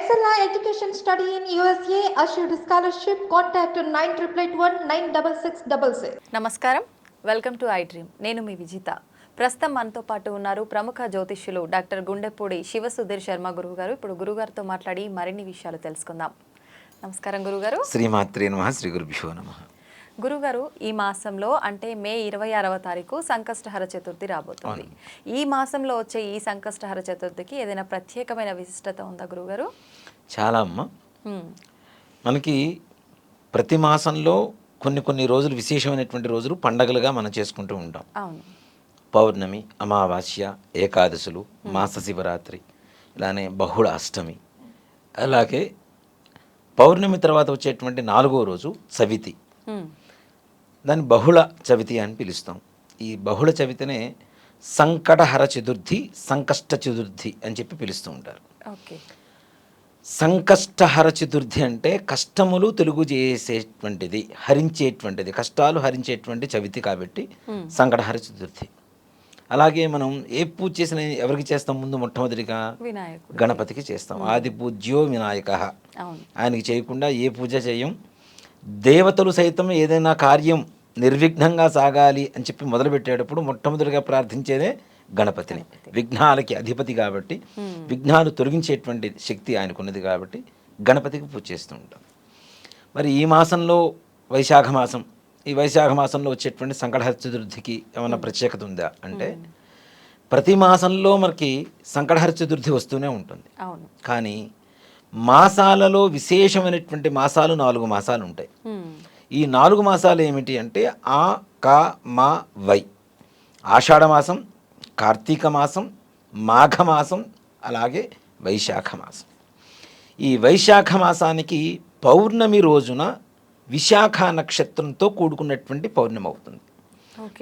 Excella Education Study in USA assured scholarship. Contact 9881 నమస్కారం. Welcome to I dream నేను మీ విజిత. ప్రస్తుతం మనతో పాటు ఉన్నారు ప్రముఖ జ్యోతిష్యులు డాక్టర్ గుండెపూడి శివ సుధీర్ శర్మ గురువు గారు ఇప్పుడు గురుగారితో మాట్లాడి మరిన్ని విషయాలు తెలుసుకుందాం. నమస్కారం గురుగారు శ్రీమాత్రే నమ శ్రీ గురుభ్యో నమ. గురుగారు ఈ మాసంలో అంటే మే ఇరవై ఆరవ తారీఖు సంకష్టహర చతుర్థి రాబోతుంది. ఈ మాసంలో వచ్చే ఈ సంకష్టహర చతుర్థికి ఏదైనా ప్రత్యేకమైన విశిష్టత ఉందా గురుగారు? చాలా అమ్మ. మనకి ప్రతి మాసంలో కొన్ని కొన్ని రోజులు విశేషమైనటువంటి రోజులు పండగలుగా మనం చేసుకుంటూ ఉంటాం. పౌర్ణమి అమావాస్య ఏకాదశులు మాస శివరాత్రి ఇలానే బహుళ అష్టమి. అలాగే పౌర్ణమి తర్వాత వచ్చేటువంటి నాలుగో రోజు హ్మ్. దాన్ని బహుళ చవితి అని పిలుస్తాం. ఈ బహుళ చవితినే సంకటహర చతుర్థి సంకష్ట చతుర్థి అని చెప్పి పిలుస్తూ ఉంటారు. ఓకే. సంకష్టహర చతుర్థి అంటే కష్టములు తెలుగు చేసేటువంటిది హరించేటువంటిది కష్టాలు హరించేటువంటి చవితి కాబట్టి సంకటహర చతుర్థి. అలాగే మనం ఏ పూజ చేసినా ఎవరికి చేస్తాం? ముందు మొట్టమొదటిగా గణపతికి చేస్తాం. ఆది పూజ్యో వినాయక. ఆయనకి చేయకుండా ఏ పూజ చేయం? దేవతలు సైతం ఏదైనా కార్యం నిర్విఘ్నంగా సాగాలి అని చెప్పి మొదలుపెట్టేటప్పుడు మొట్టమొదటిగా ప్రార్థించేదే గణపతిని. విఘ్నాలకి అధిపతి కాబట్టి విఘ్నాలు తొలగించేటువంటి శక్తి ఆయనకున్నది కాబట్టి గణపతికి పూజ చేస్తూ ఉంటాం. మరి ఈ మాసంలో వైశాఖ మాసం ఈ వైశాఖ మాసంలో వచ్చేటువంటి సంకటహర చతుర్థికి ఏమైనా ప్రత్యేకత ఉందా? అంటే ప్రతి మాసంలో మనకి సంకటహర చతుర్థి వస్తూనే ఉంటుంది. కానీ మాసాలలో విశేషమైనటువంటి మాసాలు నాలుగు మాసాలు ఉంటాయి. ఈ నాలుగు మాసాలు ఏమిటి అంటే ఆ క మా వై. ఆషాఢ మాసం కార్తీక మాసం మాఘ మాసం అలాగే వైశాఖ మాసం. ఈ వైశాఖ మాసానికి పౌర్ణమి రోజున విశాఖ నక్షత్రంతో కూడుకున్నటువంటి పౌర్ణమి అవుతుంది.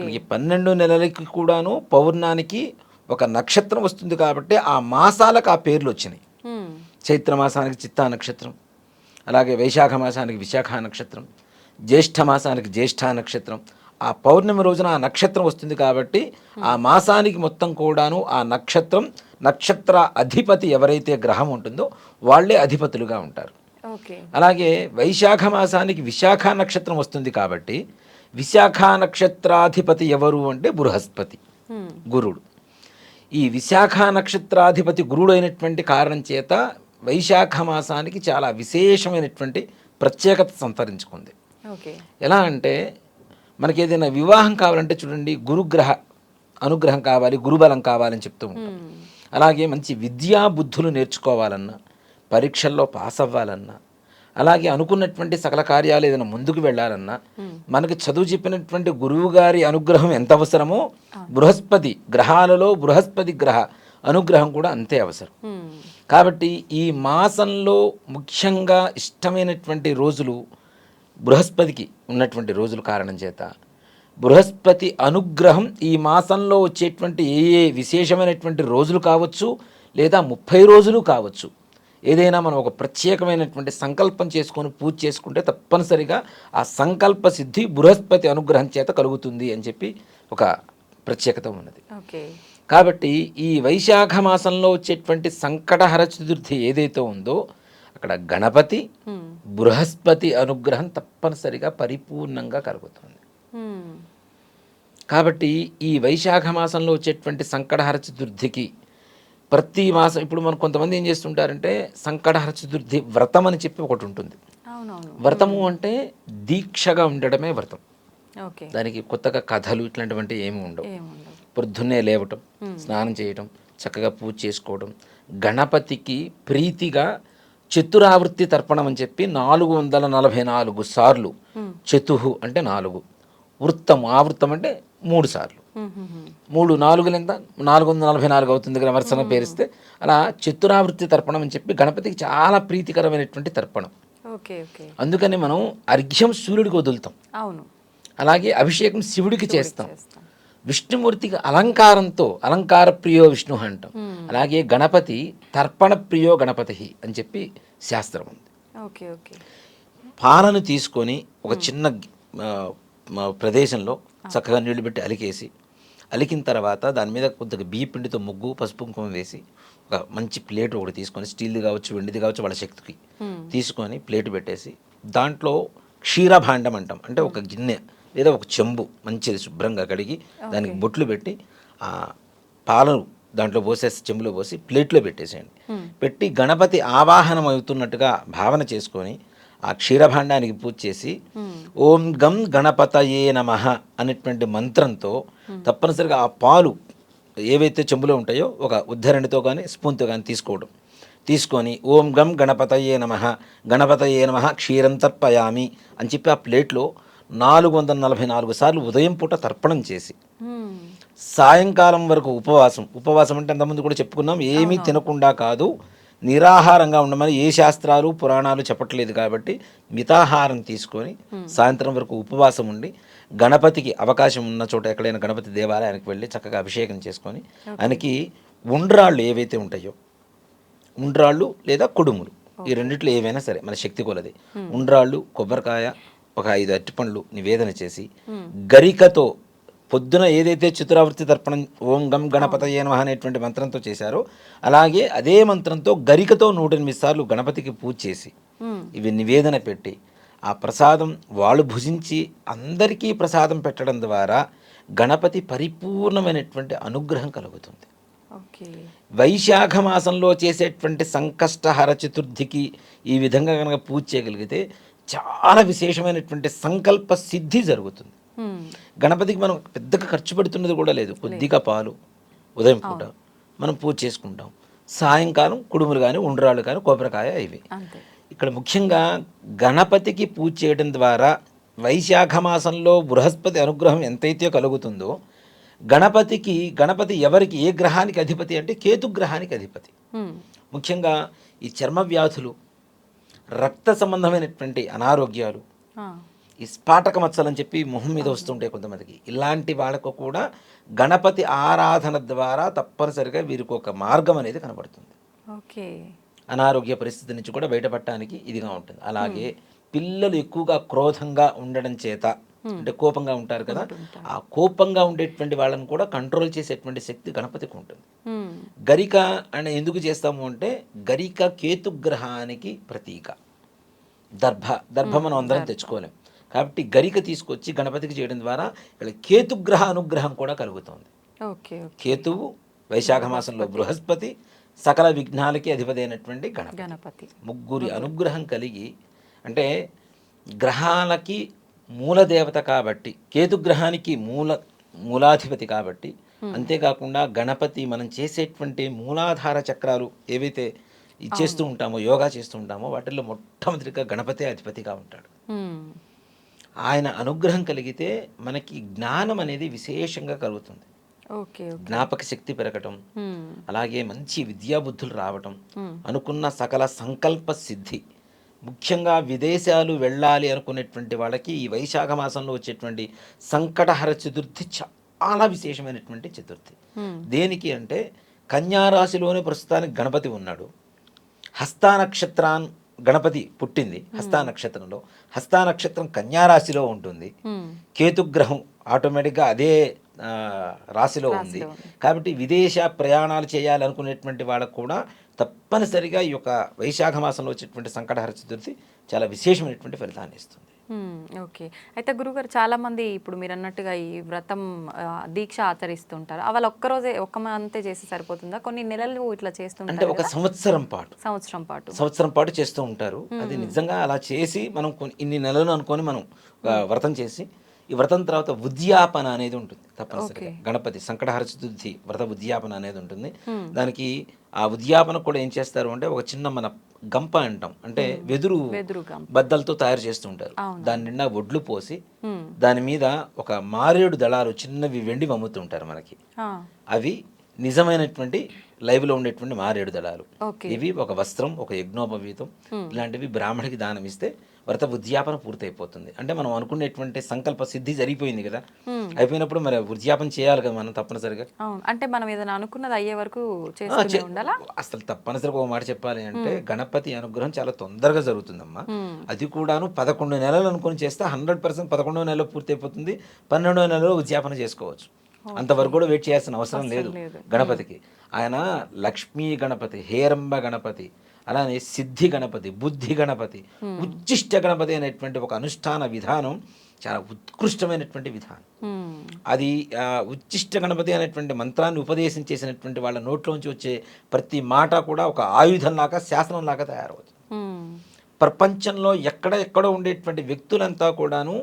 మనకి పన్నెండు నెలలకి కూడాను పౌర్ణానికి ఒక నక్షత్రం వస్తుంది కాబట్టి ఆ మాసాలకు ఆ పేర్లు వచ్చినాయి. హ్మ్. చైత్ర మాసానికి చిత్తా నక్షత్రం అలాగే వైశాఖ మాసానికి విశాఖ నక్షత్రం జ్యేష్ఠ మాసానికి జ్యేష్ఠ నక్షత్రం ఆ పౌర్ణమి రోజున ఆ నక్షత్రం వస్తుంది కాబట్టి ఆ మాసానికి మొత్తం కూడాను ఆ నక్షత్రం నక్షత్ర అధిపతి ఎవరైతే గ్రహం ఉంటుందో వాళ్ళే అధిపతులుగా ఉంటారు ఓకే అలాగే వైశాఖ మాసానికి విశాఖ నక్షత్రం వస్తుంది కాబట్టి విశాఖ నక్షత్రాధిపతి ఎవరు అంటే బృహస్పతి. గురుడు ఈ విశాఖ నక్షత్రాధిపతి గురుడు అయినటువంటి కారణం చేత వైశాఖ మాసానికి చాలా విశేషమైనటువంటి ప్రత్యేకత సంతరించుకుంది. ఎలా అంటే మనకి ఏదైనా వివాహం కావాలంటే చూడండి గురుగ్రహ అనుగ్రహం కావాలి గురుబలం కావాలని చెప్తూ ఉంటాం. అలాగే మంచి విద్యా బుద్ధులు నేర్చుకోవాలన్నా పరీక్షల్లో పాస్ అవ్వాలన్నా అలాగే అనుకున్నటువంటి సకల కార్యాలు ఏదైనా ముందుకు వెళ్ళాలన్నా మనకి చదువు చెప్పినటువంటి గురువు గారి అనుగ్రహం ఎంత అవసరమో బృహస్పతి గ్రహాలలో బృహస్పతి గ్రహ అనుగ్రహం కూడా అంతే అవసరం. కాబట్టి ఈ మాసంలో ముఖ్యంగా ఇష్టమైనటువంటి రోజులు బృహస్పతికి ఉన్నటువంటి రోజులు కారణం చేత బృహస్పతి అనుగ్రహం ఈ మాసంలో వచ్చేటువంటి ఏ ఏ విశేషమైనటువంటి రోజులు కావచ్చు లేదా ముప్పై రోజులు కావచ్చు. ఏదైనా మనం ఒక ప్రత్యేకమైనటువంటి సంకల్పం చేసుకొని పూజ చేసుకుంటే తప్పనిసరిగా ఆ సంకల్ప సిద్ధి బృహస్పతి అనుగ్రహం చేత కలుగుతుంది అని చెప్పి ఒక ప్రత్యేకత ఉన్నది. ఓకే. కాబట్టి ఈ వైశాఖ మాసంలో వచ్చేటువంటి సంకటహర చతుర్థి ఏదైతే ఉందో అక్కడ గణపతి. బృహస్పతి అనుగ్రహం తప్పనిసరిగా పరిపూర్ణంగా కలుగుతుంది. కాబట్టి ఈ వైశాఖ మాసంలో వచ్చేటువంటి సంకటహర చతుర్థికి ప్రతి మాసం ఇప్పుడు మనం కొంతమంది ఏం చేస్తుంటారంటే సంకటహర చతుర్థి వ్రతం అని చెప్పి ఒకటి ఉంటుంది. వ్రతము అంటే దీక్షగా ఉండడమే వ్రతం. దానికి కొత్తగా కథలు ఇట్లాంటివంటి ఏమి ఉండవు. పొద్దున్నే లేవటం స్నానం చేయటం చక్కగా పూజ చేసుకోవడం గణపతికి ప్రీతిగా చతురావృత్తి తర్పణం అని చెప్పి నాలుగు వందల నలభై నాలుగు సార్లు చతుహు అంటే నాలుగు వృత్తము ఆవృత్తం అంటే మూడు సార్లు. మూడు నాలుగులు ఎంత? నాలుగు వందల నలభై నాలుగు అవుతుంది కదా వరుసన పేరిస్తే. అలా చతురావృత్తి తర్పణం అని చెప్పి గణపతికి చాలా ప్రీతికరమైనటువంటి తర్పణం. అందుకని మనం అర్ఘ్యం సూర్యుడికి వదులుతాం. అవును. అలాగే అభిషేకం శివుడికి చేస్తాం. విష్ణుమూర్తికి అలంకారంతో అలంకార ప్రియో విష్ణు అంటాం. అలాగే గణపతి తర్పణ ప్రియో గణపతి అని చెప్పి శాస్త్రం ఉంది. Okay okay. పాలను తీసుకొని ఒక చిన్న ఆ, మా ప్రదేశంలో చక్కగా నీళ్ళు పెట్టి అలికేసి అలికిన తర్వాత దాని మీద కొద్దిగా బియ్య పిండితో ముగ్గు పసుపు కుంకుమ వేసి ఒక మంచి ప్లేట్ ఒకటి తీసుకొని స్టీల్ది కావచ్చు వెండిది కావచ్చు వాళ్ళ శక్తికి తీసుకొని ప్లేట్ పెట్టేసి దాంట్లో క్షీరభాండం అంటాం. అంటే ఒక గిన్నె. లేదా ఒక చెంబు మంచిది శుభ్రంగా కడిగి దానికి బొట్లు పెట్టి ఆ పాలను దాంట్లో పోసేసి చెంబులో పోసి ప్లేట్లో పెట్టేసేయండి. పెట్టి గణపతి ఆవాహనం అవుతున్నట్టుగా భావన చేసుకొని ఆ క్షీరభాండానికి పూజ చేసి ఓం గం గణపతయే నమ అనేటువంటి మంత్రంతో తప్పనిసరిగా ఆ పాలు ఏవైతే చెంబులో ఉంటాయో ఒక ఉద్ధరణితో కానీ స్పూన్తో కానీ తీసుకోవడం. తీసుకొని ఓం గం గణపతయే నమ గణపతయే నమ క్షీరం తర్పయామి అని చెప్పి ఆ ప్లేట్లో నాలుగు వందల నలభై నాలుగు సార్లు ఉదయం పూట తర్పణం చేసి. సాయంకాలం వరకు ఉపవాసం. ఉపవాసం అంటే అంతకుముందు కూడా చెప్పుకున్నాం ఏమీ తినకుండా కాదు నిరాహారంగా ఉండమని ఏ శాస్త్రాలు పురాణాలు చెప్పట్లేదు కాబట్టి మితాహారం తీసుకొని సాయంత్రం వరకు ఉపవాసం ఉండి గణపతికి అవకాశం ఉన్న చోట ఎక్కడైనా గణపతి దేవాలయానికి వెళ్ళి చక్కగా అభిషేకం చేసుకొని ఆయనకి ఉండ్రాళ్ళు ఏవైతే ఉంటాయో ఉండ్రాళ్ళు లేదా కుడుములు ఈ రెండిట్లో ఏవైనా సరే మన శక్తి కొలది. ఉండ్రాళ్ళు కొబ్బరికాయ ఒక ఐదు అరటిపండ్లు నివేదన చేసి గరికతో పొద్దున ఏదైతే చిత్రావృత్తి తర్పణం ఓం గం గణపతయే నమః అనేటువంటి మంత్రంతో చేశారో అలాగే అదే మంత్రంతో గరికతో నూట ఎనిమిది సార్లు గణపతికి పూజ చేసి. ఇవి నివేదన పెట్టి ఆ ప్రసాదం వాళ్ళు భుజించి అందరికీ ప్రసాదం పెట్టడం ద్వారా గణపతి పరిపూర్ణమైనటువంటి అనుగ్రహం కలుగుతుంది వైశాఖ మాసంలో చేసేటువంటి సంకష్టహర చతుర్థికి ఈ విధంగా కనుక పూజ చేయగలిగితే చాలా విశేషమైనటువంటి సంకల్ప సిద్ధి జరుగుతుంది. గణపతికి మనం పెద్దగా ఖర్చు పెడుతున్నది కూడా లేదు. కొద్దిగా పాలు ఉదయం పూట మనం పూజ చేసుకుంటాం. సాయంకాలం కుడుములు కానీ ఉండ్రాళ్ళు కానీ కొబ్బరికాయ ఇవి. ఇక్కడ ముఖ్యంగా గణపతికి పూజ చేయడం ద్వారా వైశాఖ మాసంలో బృహస్పతి అనుగ్రహం ఎంతైతే కలుగుతుందో గణపతికి గణపతి ఎవరికి ఏ గ్రహానికి అధిపతి అంటే కేతు గ్రహానికి అధిపతి. ముఖ్యంగా ఈ చర్మ వ్యాధులు రక్త సంబంధమైనటువంటి అనారోగ్యాలు. ఈ స్పాటక మచ్చలు అని చెప్పి మొహం మీద వస్తుంటాయి కొంతమందికి. ఇలాంటి వాళ్ళకు కూడా గణపతి ఆరాధన ద్వారా తప్పనిసరిగా వీరికి ఒక మార్గం అనేది కనబడుతుంది. ఓకే. అనారోగ్య పరిస్థితి నుంచి కూడా బయటపడటానికి ఇదిగా ఉంటుంది. అలాగే పిల్లలు ఎక్కువగా క్రోధంగా ఉండడం చేత అంటే కోపంగా ఉంటారు కదా ఆ కోపంగా ఉండేటువంటి వాళ్ళని కూడా కంట్రోల్ చేసేటువంటి శక్తి గణపతికి ఉంటుంది. గరిక అని ఎందుకు చేస్తాము అంటే గరిక కేతుగ్రహానికి ప్రతీక. దర్భ దర్భ మనం అందరం తెచ్చుకోలేం. కాబట్టి గరిక తీసుకొచ్చి గణపతికి చేయడం ద్వారా ఇక్కడ కేతుగ్రహ అనుగ్రహం కూడా కలుగుతుంది. కేతువు వైశాఖ మాసంలో బృహస్పతి సకల విఘ్నాలకి అధిపతి అయినటువంటి గణపతి. గణపతి. ముగ్గురి. అనుగ్రహం కలిగి అంటే గ్రహాలకి మూల దేవత కాబట్టి కేతుగ్రహానికి మూల మూలాధిపతి కాబట్టి అంతేకాకుండా గణపతి మనం చేసేటువంటి మూలాధార చక్రాలు ఏవైతే ఇచ్చేస్తూ ఉంటామో యోగా చేస్తూ ఉంటామో వాటిల్లో మొట్టమొదటిగా గణపతి అధిపతిగా ఉంటాడు. ఆయన అనుగ్రహం కలిగితే మనకి జ్ఞానం అనేది విశేషంగా కలుగుతుంది జ్ఞాపక శక్తి పెరగటం. అలాగే మంచి విద్యాబుద్ధులు రావటం. అనుకున్న సకల సంకల్ప సిద్ధి ముఖ్యంగా విదేశాలు వెళ్ళాలి అనుకునేటువంటి వాళ్ళకి ఈ వైశాఖ మాసంలో వచ్చేటువంటి సంకటహర చతుర్థి చాలా విశేషమైనటువంటి చతుర్థి. దేనికి అంటే కన్యారాశిలోనే ప్రస్తుతానికి గణపతి ఉన్నాడు. హస్తా నక్షత్రాన్ గణపతి పుట్టింది హస్తా నక్షత్రంలో. హస్తా నక్షత్రం కన్యారాశిలో ఉంటుంది. కేతుగ్రహం ఆటోమేటిక్గా అదే రాశిలో ఉంది. కాబట్టి విదేశ ప్రయాణాలు చేయాలనుకునేటువంటి వాళ్ళకు కూడా తప్పనిసరిగా ఈ యొక్క వైశాఖ మాసంలో వచ్చేటువంటి సంకటహర చతుర్థి చాలా విశేషమైనటువంటి ఫలితాన్ని ఇస్తుంది. ఓకే. అయితే గురుగారు చాలా మంది ఇప్పుడు మీరు అన్నట్టుగా ఈ వ్రతం దీక్ష ఆచరిస్తుంటారు. అవి వాళ్ళు ఒక్కరోజే ఒక్క మంతే చేస్తే సరిపోతుందా? కొన్ని నెలలు ఇట్లా అంటే చేస్తుంటారు ఒక కదా? సంవత్సరం పాటు. సంవత్సరం పాటు. సంవత్సరం పాటు చేస్తూ ఉంటారు. అది నిజంగా అలా చేసి మనం కొన్ని ఇన్ని నెలలు అనుకొని మనం ఒక వ్రతం చేసి ఈ వ్రతం తర్వాత ఉద్యాపన అనేది ఉంటుంది. తప్పనిసరిగా. గణపతి సంకటహర చతుర్థి వ్రత ఉద్యాపన అనేది ఉంటుంది. దానికి ఆ ఉద్యాపన కూడా ఏం చేస్తారు అంటే ఒక చిన్న మన గంప అంటాం. అంటే వెదురు బద్దలతో తయారు చేస్తూ ఉంటారు. దాని నిండా ఒడ్లు పోసి దాని మీద ఒక మారేడు దళాలు చిన్నవి వెండి అమ్ముతుంటారు మనకి. అవి నిజమైనటువంటి లైవ్లో ఉండేటువంటి మారేడు దళాలు. ఇవి ఒక వస్త్రం ఒక యజ్ఞోపవీతం ఇలాంటివి బ్రాహ్మడికి దానం ఇస్తే వ్రత ఉద్యాపన పూర్తయిపోతుంది. అంటే మనం అనుకునేటువంటి సంకల్ప సిద్ధి జరిగిపోయింది కదా. అయిపోయినప్పుడు మరి ఉద్యాపన చేయాలి కదా మనం తప్పనిసరిగా. అంటే మనం ఏదైనా అనుకున్నది అయ్యే వరకు అసలు తప్పనిసరిగా ఒక మాట చెప్పాలి అంటే గణపతి అనుగ్రహం చాలా తొందరగా జరుగుతుందమ్మా. అది కూడాను పదకొండు నెలలు అనుకొని చేస్తే హండ్రెడ్ పర్సెంట్ పదకొండవ నెలలో పూర్తి అయిపోతుంది పన్నెండవ నెలలో ఉద్యాపన చేసుకోవచ్చు. అంతవరకు కూడా వెయిట్ చేయాల్సిన అవసరం లేదు. గణపతికి ఆయన లక్ష్మీ గణపతి హేరంబ గణపతి అలానే సిద్ధి గణపతి బుద్ధి గణపతి ఉచ్చిష్ట గణపతి అనేటువంటి ఒక అనుష్ఠాన విధానం చాలా ఉత్కృష్టమైనటువంటి విధానం. అది ఉచ్చిష్ట గణపతి అనేటువంటి మంత్రాన్ని ఉపదేశం చేసినటువంటి వాళ్ళ నోట్లోంచి వచ్చే ప్రతి మాట కూడా ఒక ఆయుధంలాగా శాసనంలాగా తయారవుతుంది. ప్రపంచంలో ఎక్కడ ఎక్కడో ఉండేటువంటి వ్యక్తులంతా కూడాను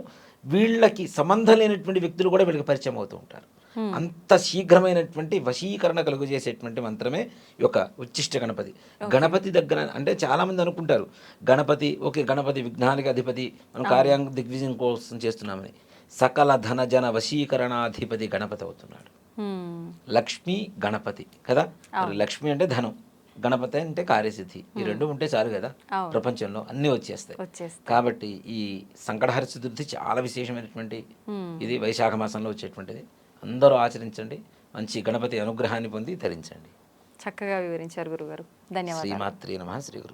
వీళ్ళకి సంబంధం లేనటువంటి వ్యక్తులు కూడా వీళ్ళకి పరిచయం అవుతూ ఉంటారు అంత శీఘ్రమైనటువంటి వశీకరణ కలుగు చేసేటువంటి మంత్రమే ఈ యొక్క ఉచ్చిష్ట గణపతి. గణపతి దగ్గర అంటే చాలా మంది అనుకుంటారు గణపతి ఓకే గణపతి విఘ్నానికి అధిపతి మనం కార్యాంగ దిగ్విజయం కోసం చేస్తున్నామని. సకల ధన జన వశీకరణాధిపతి గణపతి అవుతున్నాడు. లక్ష్మి గణపతి కదా? మరి లక్ష్మి అంటే ధనం గణపతి అంటే కార్యసిద్ధి. ఈ రెండు ఉంటే చాలు కదా. ప్రపంచంలో అన్నీ వచ్చేస్తాయి. వచ్చేస్తాయి. కాబట్టి ఈ సంకటహర చతుర్థి చాలా విశేషమైనటువంటి ఇది వైశాఖ మాసంలో వచ్చేటువంటిది. అందరూ ఆచరించండి. మంచి గణపతి అనుగ్రహాన్ని పొంది ధరించండి. చక్కగా వివరించారు గురుగారు. ధన్యవాదాలు. శ్రీమాత్రి నమ. శ్రీ గురు